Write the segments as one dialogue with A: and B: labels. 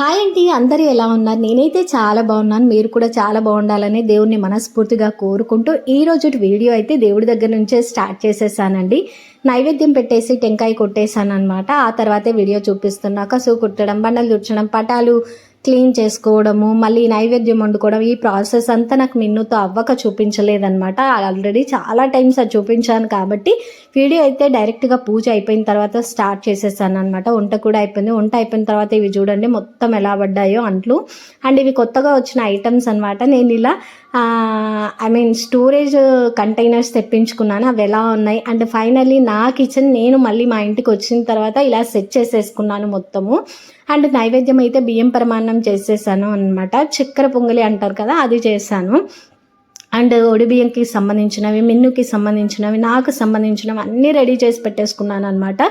A: Hi అండి అందరూ ఎలా ఉన్నారు? నేనైతే చాలా బాగున్నాను. మీరు కూడా చాలా బాగుండాలని దేవుడిని మనస్ఫూర్తిగా కోరుకుంటూ ఈ రోజు వీడియో అయితే దేవుడి దగ్గర నుంచే స్టార్ట్ చేసేసానండి. నైవేద్యం పెట్టేసి టెంకాయ కొట్టేశాను అనమాట ఆ తర్వాతే వీడియో చూపిస్తున్నాక సూ కుట్టడం బండలు దుర్చడం పటాలు క్లీన్ చేసుకోవడము మళ్ళీ నైవేద్యం వండుకోవడం ఈ ప్రాసెస్ అంతా నాకు మిన్నుతో అవ్వక చూపించలేదనమాట ఆల్రెడీ చాలా టైమ్స్ అది చూపించాను కాబట్టి వీడియో అయితే డైరెక్ట్గా పూజ అయిపోయిన తర్వాత స్టార్ట్ చేసేసాను అనమాట వంట కూడా అయిపోయింది. వంట అయిపోయిన తర్వాత ఇవి చూడండి మొత్తం ఎలా పడ్డాయో అంట్లు. అండ్ ఇవి కొత్తగా వచ్చిన ఐటమ్స్ అనమాట నేను ఇలా ఐ మీన్ స్టోరేజ్ కంటైనర్స్ తెప్పించుకున్నాను. అవి ఎలా ఉన్నాయి? అండ్ ఫైనల్లీ నా కిచెన్ నేను మళ్ళీ మా ఇంటికి వచ్చిన తర్వాత ఇలా సెట్ చేసేసుకున్నాను మొత్తము. అండ్ నైవేద్యం అయితే బియ్యం ప్రమాణం చేసేసాను అనమాట చక్కెర పొంగలి అంటారు కదా అది చేశాను. అండ్ బియ్యంకి సంబంధించినవి మిన్నుకి సంబంధించినవి నాకు సంబంధించినవి అన్నీ రెడీ చేసి పెట్టేసుకున్నాను అనమాట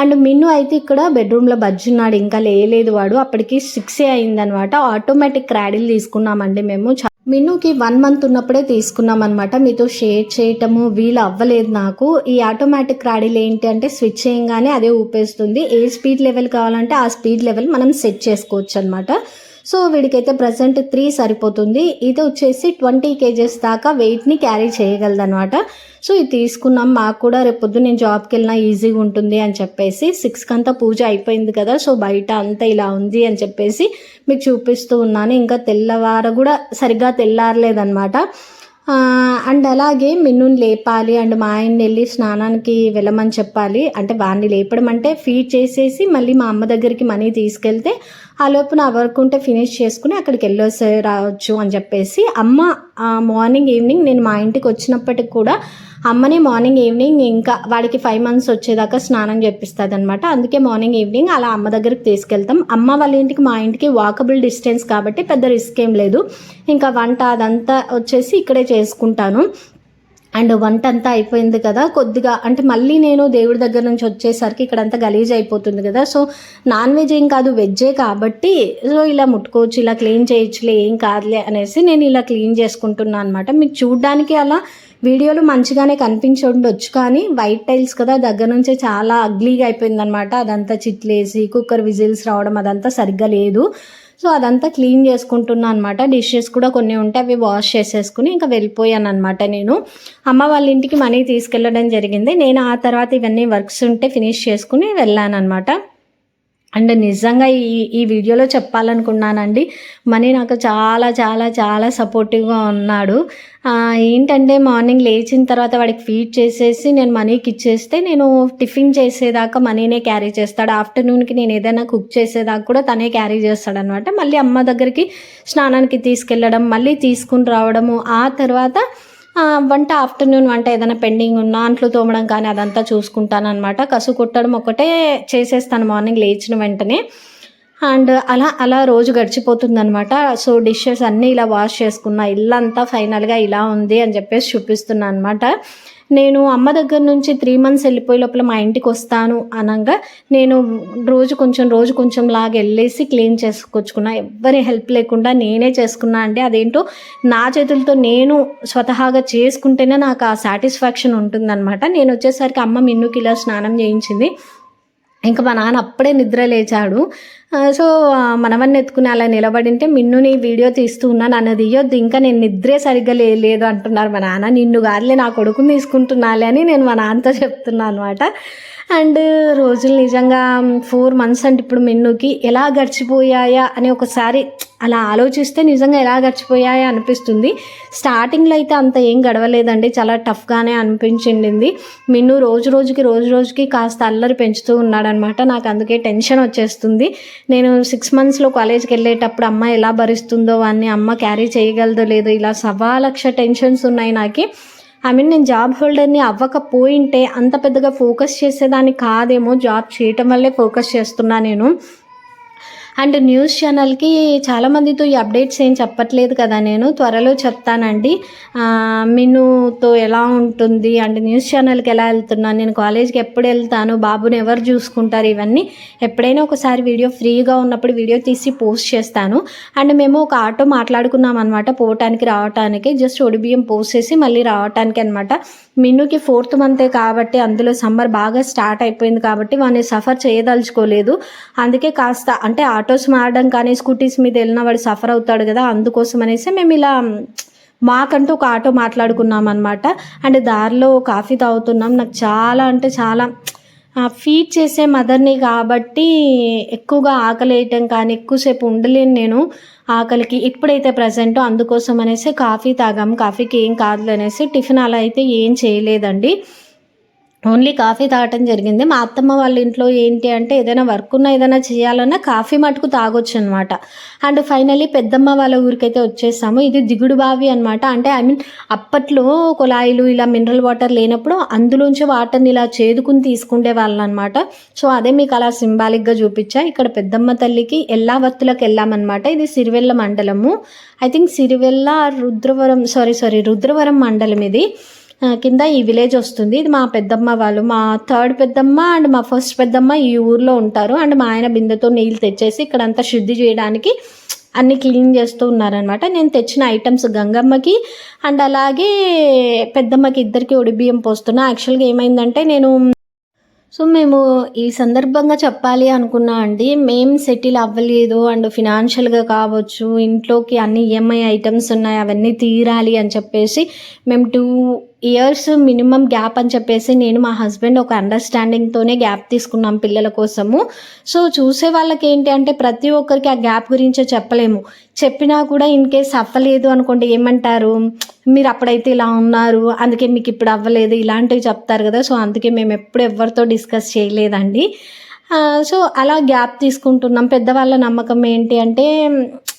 A: అండ్ మిన్ను అయితే ఇక్కడ బెడ్రూమ్లో బజ్జున్నాడు ఇంకా లేలేదు వాడు. అప్పటికి సిక్సే అయిందనమాట ఆటోమేటిక్ క్రాడిల్ తీసుకున్నామండి మేము. మిన్నుకి వన్ మంత్ ఉన్నప్పుడే తీసుకున్నాం అనమాట మీతో షేర్ చేయటము వీలు అవ్వలేదు నాకు. ఈ ఆటోమేటిక్ రాడీలు ఏంటి అంటే స్విచ్ చేయగానే అదే ఊపేస్తుంది. ఏ స్పీడ్ లెవెల్ కావాలంటే ఆ స్పీడ్ లెవెల్ మనం సెట్ చేసుకోవచ్చు అనమాట సో వీడికైతే ప్రజెంట్ త్రీ సరిపోతుంది. ఇది వచ్చేసి ట్వంటీ కేజెస్ దాకా వెయిట్ని క్యారీ చేయగలదనమాట సో ఇది తీసుకున్నాం. మాకు కూడా రేపు నేను జాబ్కి వెళ్ళినా ఈజీగా ఉంటుంది అని చెప్పేసి సిక్స్కి అంతా పూజ అయిపోయింది కదా. సో బయట అంతా ఇలా ఉంది అని చెప్పేసి మీకు చూపిస్తూ ఉన్నాను. ఇంకా తెల్లవార కూడా సరిగ్గా తెల్లారలేదనమాట అండ్ అలాగే మిన్నుని లేపాలి అండ్ మా ఆయన్ని వెళ్ళి స్నానానికి వెళ్ళమని చెప్పాలి. అంటే వాడిని లేపడం అంటే ఫీడ్ చేసేసి మళ్ళీ మా అమ్మ దగ్గరికి మనీ తీసుకెళ్తే ఆ లోపు నా వర్క్ ఉంటే ఫినిష్ చేసుకుని అక్కడికి వెళ్ళేసి రావచ్చు అని చెప్పేసి అమ్మ మార్నింగ్ ఈవినింగ్ నేను మా ఇంటికి వచ్చినప్పటికి కూడా అమ్మని మార్నింగ్ ఈవినింగ్ ఇంకా వాడికి ఫైవ్ మంత్స్ వచ్చేదాకా స్నానం చేపిస్తుంది అనమాట అందుకే మార్నింగ్ ఈవినింగ్ అలా అమ్మ దగ్గరికి తీసుకెళ్తాం. అమ్మ వాళ్ళ ఇంటికి మా ఇంటికి వాకబుల్ డిస్టెన్స్ కాబట్టి పెద్ద రిస్క్ ఏం లేదు. ఇంకా వంట అదంతా వచ్చేసి ఇక్కడే చేసుకుంటాను. అండ్ వంట అంతా అయిపోయింది కదా. కొద్దిగా అంటే మళ్ళీ నేను దేవుడి దగ్గర నుంచి వచ్చేసరికి ఇక్కడ అంతా గలీజ్ అయిపోతుంది కదా. సో నాన్ వెజ్ ఏం కాదు వెజ్జే కాబట్టి సో ఇలా ముట్టుకోవచ్చు ఇలా క్లీన్ చేయొచ్చులే ఏం కాదులే అనేసి నేను ఇలా క్లీన్ చేసుకుంటున్నాను అనమాట మీకు చూడ్డానికి అలా వీడియోలు మంచిగానే కనిపించి ఉండొచ్చు కానీ వైట్ టైల్స్ కదా దగ్గర నుంచే చాలా అగ్లీగా అయిపోయిందనమాట అదంతా చిట్లేసి కుక్కర్ విజిల్స్ రావడం అదంతా సరిగ్గా లేదు. సో అదంతా క్లీన్ చేసుకుంటున్నా అనమాట డిషెస్ కూడా కొన్ని ఉంటే అవి వాష్ చేసేసుకుని ఇంకా వెళ్ళిపోయాను అనమాట నేను. అమ్మ వాళ్ళ ఇంటికి మనీ తీసుకెళ్ళడం జరిగింది. నేను ఆ తర్వాత ఇవన్నీ వర్క్స్ ఉంటే ఫినిష్ చేసుకుని వెళ్ళాను అనమాట అండ్ నిజంగా ఈ ఈ వీడియోలో చెప్పాలనుకున్నానండి మనీ నాకు చాలా చాలా చాలా సపోర్టివ్గా ఉన్నాడు. ఏంటంటే మార్నింగ్ లేచిన తర్వాత వాడికి ఫీడ్ చేసేసి నేను మనీకి ఇచ్చేస్తే నేను టిఫిన్ చేసేదాకా మనీనే క్యారీ చేస్తాడు. ఆఫ్టర్నూన్కి నేను ఏదైనా కుక్ చేసేదాకా కూడా తనే క్యారీ చేస్తాడనమాట మళ్ళీ అమ్మ దగ్గరికి స్నానానికి తీసుకెళ్ళడం మళ్ళీ తీసుకుని రావడము ఆ తర్వాత వంట ఆఫ్టర్నూన్ వంట ఏదైనా పెండింగ్ ఉన్నా అంట్లు తోమడం కానీ అదంతా చూసుకుంటాను అనమాట కసు కొట్టడం ఒకటే చేసేస్తాను మార్నింగ్ లేచిన వెంటనే. అండ్ అలా అలా రోజు గడిచిపోతుందనమాట సో డిషెస్ అన్నీ ఇలా వాష్ చేసుకున్నా ఇల్లంతా ఫైనల్గా ఇలా ఉంది అని చెప్పేసి చూపిస్తున్నాను అనమాట నేను అమ్మ దగ్గర నుంచి త్రీ మంత్స్ వెళ్ళిపోయే లోపల మా ఇంటికి వస్తాను అనగా నేను రోజు కొంచెం రోజు కొంచెం లాగా వెళ్ళేసి క్లీన్ చేసుకొచ్చుకున్నా. ఎవరి హెల్ప్ లేకుండా నేనే చేసుకున్నా అంటే అదేంటో నా చేతులతో నేను స్వతహాగా చేసుకుంటేనే నాకు ఆ సాటిస్ఫాక్షన్ ఉంటుందన్నమాట. నేను వచ్చేసరికి అమ్మ మిన్నుకి ఇలా స్నానం చేయించింది. ఇంకా మా నాన్న అప్పుడే నిద్ర లేచాడు. సో మనవన్ని ఎత్తుకుని అలా నిలబడింటే మిన్నుని వీడియో తీస్తూ ఉన్నా నన్ను తీయొద్దు ఇంకా నేను నిద్రే సరిగ్గా లేదు అంటున్నారు మా నాన్న. నిన్ను గారిలే నా కొడుకుని తీసుకుంటున్నాలే అని నేను మా నాన్నతో చెప్తున్నాను అనమాట అండ్ రోజులు నిజంగా ఫోర్ మంత్స్ అంటే ఇప్పుడు మిన్నుకి ఎలా గడిచిపోయాయా అని ఒకసారి అలా ఆలోచిస్తే నిజంగా ఎలా గడిచిపోయాయా అనిపిస్తుంది. స్టార్టింగ్లో అయితే అంత ఏం గడవలేదండి. చాలా టఫ్గానే అనిపించింది మిన్ను రోజు రోజుకి రోజు రోజుకి కాస్త అల్లరి పెంచుతూ ఉన్నాడనమాట నాకు అందుకే టెన్షన్ వచ్చేస్తుంది. నేను సిక్స్ మంత్స్లో కాలేజ్కి వెళ్ళేటప్పుడు అమ్మ ఎలా భరిస్తుందో అని అమ్మ క్యారీ చేయగలదో లేదో ఇలా సవా లక్ష టెన్షన్స్ ఉన్నాయి నాకు. ఐ మీన్ నేను జాబ్ హోల్డర్ని అవ్వకపోయింటే అంత పెద్దగా ఫోకస్ చేసేదాన్ని కాదేమో జాబ్ చేయటం వల్లే ఫోకస్ చేస్తున్నా నేను. అండ్ న్యూస్ ఛానల్కి చాలామందితో ఈ అప్డేట్స్ ఏం చెప్పట్లేదు కదా నేను. త్వరలో చెప్తానండి. మినుతో ఎలా ఉంటుంది అండ్ న్యూస్ ఛానల్కి ఎలా వెళ్తున్నాను నేను కాలేజ్కి ఎప్పుడు వెళ్తాను బాబుని ఎవరు చూసుకుంటారు ఇవన్నీ ఎప్పుడైనా ఒకసారి వీడియో ఫ్రీగా ఉన్నప్పుడు వీడియో తీసి పోస్ట్ చేస్తాను. అండ్ మేము ఒక ఆటో మాట్లాడుకున్నాం అనమాట పోవటానికి రావటానికి. జస్ట్ ఒడిబియ్యం పోస్ట్ చేసి మళ్ళీ రావటానికి అనమాట మిన్నుకి ఫోర్త్ మంతే కాబట్టి అందులో సమ్మర్ బాగా స్టార్ట్ అయిపోయింది కాబట్టి వాడిని సఫర్ చేయదలుచుకోలేదు. అందుకే కాస్త అంటే ఆటోస్ మారడం కానీ స్కూటీస్ మీద వెళ్ళిన వాడు సఫర్ అవుతాడు కదా అందుకోసం అనేసి మేము ఇలా మాకంటూ ఒక ఆటో మాట్లాడుకున్నాం అనమాట అండ్ దారిలో కాఫీ తాగుతున్నాం. నాకు చాలా అంటే చాలా ఫీడ్ చేసే మదర్ని కాబట్టి ఎక్కువగా ఆకలి వేయటం కానీ ఎక్కువసేపు ఉండలేను నేను ఆకలికి. ఇప్పుడైతే ప్రజెంట్ అందుకోసం అనేసి కాఫీ తాగాము కాఫీకి ఏం కాదు అనేసి టిఫిన్ అలా అయితే ఏం చేయలేదండి. ఓన్లీ కాఫీ తాగటం జరిగింది. మా అత్తమ్మ వాళ్ళ ఇంట్లో ఏంటి అంటే ఏదైనా వర్క్ ఉన్నా ఏదైనా చేయాలన్నా కాఫీ మటుకు తాగొచ్చు అనమాట అండ్ ఫైనలీ పెద్దమ్మ వాళ్ళ ఊరికైతే వచ్చేసాము. ఇది దిగుడు బావి అనమాట అంటే ఐ మీన్ అప్పట్లో కుళాయిలు ఇలా మినరల్ వాటర్ లేనప్పుడు అందులోంచి వాటర్ని ఇలా చేదుకుని తీసుకుండే వాళ్ళు అనమాట సో అదే మీకు అలా సింబాలిక్గా చూపించా. ఇక్కడ పెద్దమ్మ తల్లికి ఎల్లా వత్తులకు వెళ్ళామన్నమాట ఇది సిరివెల్ల మండలము. I think Sirivella Rudravaram sorry sorry Rudravaram మండలం ఇది. కింద ఈ విలేజ్ వస్తుంది. ఇది మా పెద్దమ్మ వాళ్ళు మా థర్డ్ పెద్దమ్మ అండ్ మా ఫస్ట్ పెద్దమ్మ ఈ ఊర్లో ఉంటారు. అండ్ మా ఆయన బిందెతో నీళ్ళు తెచ్చేసి ఇక్కడ అంతా శుద్ధి చేయడానికి అన్ని క్లీన్ చేస్తూ ఉన్నారనమాట నేను తెచ్చిన ఐటమ్స్ గంగమ్మకి అండ్ అలాగే పెద్దమ్మకి ఇద్దరికి ఒడిబియ్యం పోస్తున్నా. యాక్చువల్గా ఏమైందంటే నేను సో మేము ఈ సందర్భంగా చెప్పాలి అనుకున్నా అండి మేము సెటిల్ అవ్వలేదు అండ్ ఫినాన్షియల్గా కావచ్చు ఇంట్లోకి అన్ని ఈఎంఐ ఐటమ్స్ ఉన్నాయి అవన్నీ తీరాలి అని చెప్పేసి మేము టూ ఇయర్స్ మినిమం గ్యాప్ అని చెప్పేసి నేను మా హస్బెండ్ ఒక అండర్స్టాండింగ్తోనే గ్యాప్ తీసుకున్నాం పిల్లల కోసము. సో చూసే వాళ్ళకి ఏంటి అంటే ప్రతి ఒక్కరికి ఆ గ్యాప్ గురించే చెప్పలేము. చెప్పినా కూడా ఇన్ కేస్ అవ్వలేదు అనుకోండి ఏమంటారు? మీరు అప్పుడైతే ఇలా ఉన్నారు అందుకే మీకు ఇప్పుడు అవ్వలేదు ఇలాంటివి చెప్తారు కదా. సో అందుకే మేము ఎప్పుడు ఎవరితో డిస్కస్ చేయలేదండి. సో అలా గ్యాప్ తీసుకుంటున్నాం. పెద్దవాళ్ళ నమ్మకం ఏంటి అంటే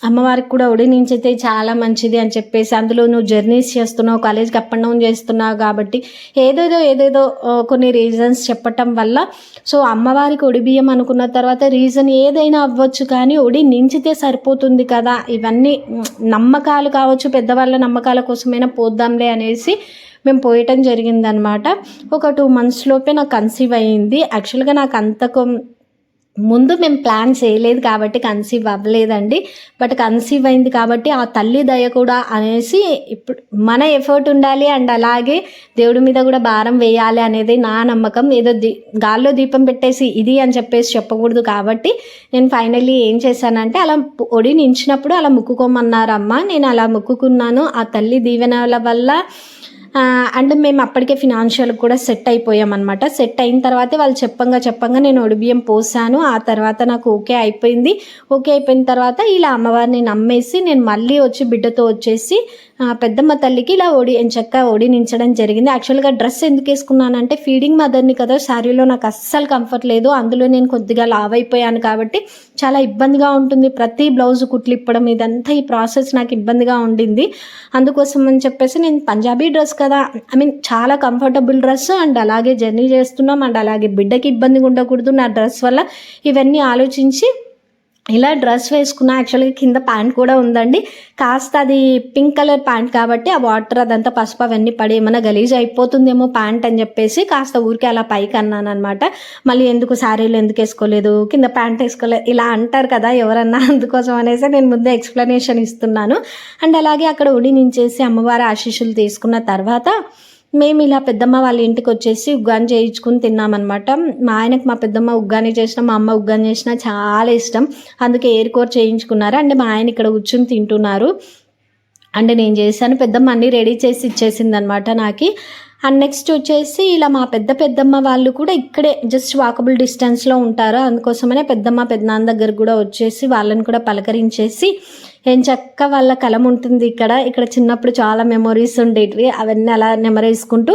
A: అమ్మవారికి కూడా ఒడి నుంచి అయితే చాలా మంచిది అని చెప్పేసి అందులో నువ్వు జర్నీస్ చేస్తున్నావు కాలేజ్కి అప్ అండ్ డౌన్ చేస్తున్నావు కాబట్టి ఏదేదో ఏదేదో కొన్ని రీజన్స్ చెప్పటం వల్ల సో అమ్మవారికి ఒడి బియ్యం అనుకున్న తర్వాత రీజన్ ఏదైనా అవ్వచ్చు కానీ ఒడి నించితే సరిపోతుంది కదా. ఇవన్నీ నమ్మకాలు కావచ్చు పెద్దవాళ్ళ నమ్మకాల కోసమైనా పోద్దాంలే అనేసి మేము పోయటం జరిగిందనమాట. ఒక టూ మంత్స్ లోపే నాకు కన్సీవ్ అయ్యింది యాక్చువల్గా నాకు అంతకు ముందు మేము ప్లాన్ చేయలేదు కాబట్టి కన్సీవ్ అవ్వలేదండి. బట్ కన్సీవ్ అయింది కాబట్టి ఆ తల్లి దయ కూడా అనేసి ఇప్పుడు మన ఎఫర్ట్ ఉండాలి అండ్ అలాగే దేవుడి మీద కూడా భారం వేయాలి అనేది నా నమ్మకం. ఏదో దీ గాల్లో దీపం పెట్టేసి ఇది అని చెప్పేసి చెప్పకూడదు కాబట్టి నేను ఫైనల్లీ ఏం చేశానంటే అలా ఒడి నించినప్పుడు అలా ముక్కుకోమన్నారమ్మ. నేను అలా ముక్కుకున్నాను. ఆ తల్లి దీవెనల వల్ల అండ్ మేము అప్పటికే ఫినాన్షియల్ కూడా సెట్ అయిపోయాం అనమాట సెట్ అయిన తర్వాతే వాళ్ళు చెప్పంగా చెప్పంగా నేను ఒడిబియ్యం పోసాను. ఆ తర్వాత నాకు ఓకే అయిపోయింది. ఓకే అయిపోయిన తర్వాత ఇలా అమ్మవారిని నమ్మేసి నేను మళ్ళీ వచ్చి బిడ్డతో వచ్చేసి పెద్దమ్మ తల్లికి ఇలా ఒడి చెక్క ఒడినించడం జరిగింది. యాక్చువల్గా డ్రెస్ ఎందుకు వేసుకున్నానంటే ఫీడింగ్ మదర్ని కదా శారీలో నాకు అస్సలు కంఫర్ట్ లేదు. అందులో నేను కొద్దిగా లావ్ అయిపోయాను కాబట్టి చాలా ఇబ్బందిగా ఉంటుంది. ప్రతి బ్లౌజ్ కుట్లు ఇప్పడం ఇదంతా ఈ ప్రాసెస్ నాకు ఇబ్బందిగా ఉండింది. అందుకోసం అని చెప్పేసి నేను పంజాబీ డ్రెస్ కదా ఐ మీన్ చాలా కంఫర్టబుల్ డ్రెస్ అండ్ అలాగే జర్నీ చేస్తున్నాం. అండ్ అలాగే బిడ్డకి ఇబ్బందిగా ఉండకూడదు నా డ్రెస్ వల్ల. ఇవన్నీ ఆలోచించి ఇలా డ్రెస్ వేసుకున్న యాక్చువల్గా కింద ప్యాంట్ కూడా ఉందండి. కాస్త అది పింక్ కలర్ ప్యాంట్ కాబట్టి ఆ వాటర్ అదంతా పసుపు అవన్నీ పడి ఏమైనా గలీజ్ అయిపోతుందేమో ప్యాంట్ అని చెప్పేసి కాస్త ఊరికే అలా పైకి అన్నాను అనమాట మళ్ళీ ఎందుకు శారీలు ఎందుకు వేసుకోలేదు కింద ప్యాంట్ వేసుకోలేదు ఇలా అంటారు కదా ఎవరన్నా అందుకోసం అనేసి నేను ముందే ఎక్స్ప్లెనేషన్ ఇస్తున్నాను. అండ్ అలాగే అక్కడ ఉడి నుంచేసి అమ్మవారి ఆశీస్సులు తీసుకున్న తర్వాత మేము ఇలా పెద్దమ్మ వాళ్ళ ఇంటికి వచ్చేసి ఉగ్గాని చేయించుకుని తిన్నామన్నమాట. మా ఆయనకు మా పెద్దమ్మ ఉగ్గాని చేసిన మా అమ్మ ఉగ్గాని చేసిన చాలా ఇష్టం. అందుకే ఏరుకోర్ చేయించుకున్నారు. అంటే మా ఆయన ఇక్కడ కూర్చుని తింటున్నారు. అంటే నేను చేశాను. పెద్దమ్మ అన్నీ రెడీ చేసి ఇచ్చేసింది అనమాట నాకు. అండ్ నెక్స్ట్ వచ్చేసి ఇలా మా పెద్ద పెద్దమ్మ వాళ్ళు కూడా ఇక్కడే జస్ట్ వాకబుల్ డిస్టెన్స్లో ఉంటారు. అందుకోసమనే పెద్దమ్మ పెద్దనాన్న దగ్గర కూడా వచ్చేసి వాళ్ళని కూడా పలకరించేసి ఏం చక్క వాళ్ళ కలం ఉంటుంది ఇక్కడ. ఇక్కడ చిన్నప్పుడు చాలా మెమొరీస్ ఉండేటివి. అవన్నీ అలా నెమరేసుకుంటూ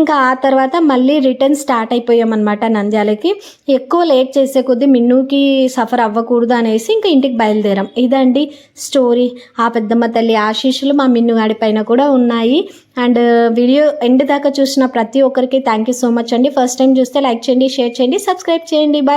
A: ఇంకా ఆ తర్వాత మళ్ళీ రిటర్న్ స్టార్ట్ అయిపోయామన్నమాట నంద్యాలకి. ఎక్కువ లేట్ చేసే కొద్దీ మిన్నుకి సఫర్ అవ్వకూడదు అనేసి ఇంకా ఇంటికి బయలుదేరాం. ఇదండి స్టోరీ ఆ పెద్దమ్మ తల్లి ఆశీస్సులు మా మిన్నుగాడి పైన కూడా ఉన్నాయి. అండ్ వీడియో ఎండ్ దాకా చూసిన ప్రతి ఒక్కరికి థ్యాంక్ యూ సో మచ్ అండి. ఫస్ట్ టైం చూస్తే లైక్ చేయండి షేర్ చేయండి సబ్స్క్రైబ్ చేయండి. బాయ్